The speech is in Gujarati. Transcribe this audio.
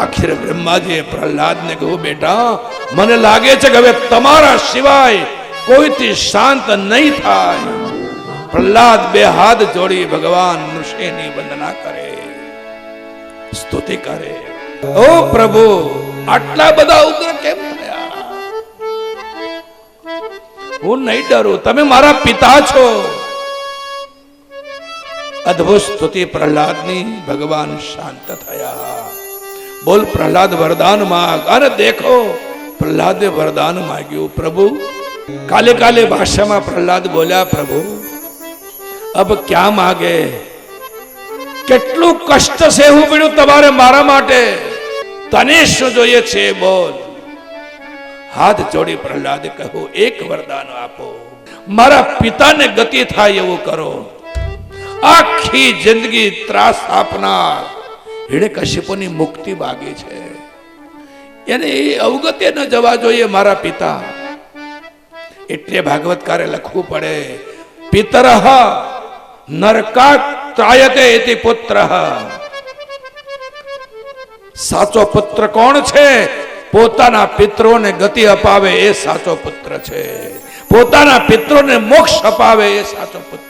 આખિર બ્રહ્માજીએ પ્રહલાદને કહ્યું, બેટા, મને લાગે છે કે હવે તમારા સિવાય કોઈથી શાંત નહીં થાય. પ્રહલાદ બે હાથ જોડી ભગવાન નૃસિંહની વંદના કરે, સ્તુતિ કરે. ઓ પ્રભુ, આટલા બધા ઉગ્ર કેમ થયા? હું નહીં ડરું, તમે મારા પિતા છો. અદ્ભુત સ્તુતિ પ્રહલાદની, ભગવાન શાંત થયા. બોલ પ્રહલાદ વરદાન માગ. અને દેખો, પ્રહલાદે વરદાન માગ્યું, પ્રભુ. કાલે કાલે ભાષામાં પ્રહલાદ બોલ્યા, પ્રભુ, અબ ક્યાં માગે? કેટલું કષ્ટ સહેવું પડ્યું તમારે મારા માટે? તને શું જોઈએ છે, બોલ. હાથ જોડી પ્રહલાદ કહો એક વરદાન આપો. મારા પિતાને ગતિ થાય એવું કરો. આખી જિંદગી ત્રાસ આપનાર. હિરણ્યકશિપુની મુક્તિ માગે છે. એને એ અવગતે ન જવા જોઈએ મારા પિતા. એટલે ભાગવતકારે લખવું પડે, પિતર નરકાત ત્રાયતે ઇતિ પુત્ર. સાચો પુત્ર કોણ છે? પોતાના પિત્રોને ગતિ અપાવે એ સાચો પુત્ર છે. પોતાના પિત્રોને મોક્ષ અપાવે એ સાચો પુત્ર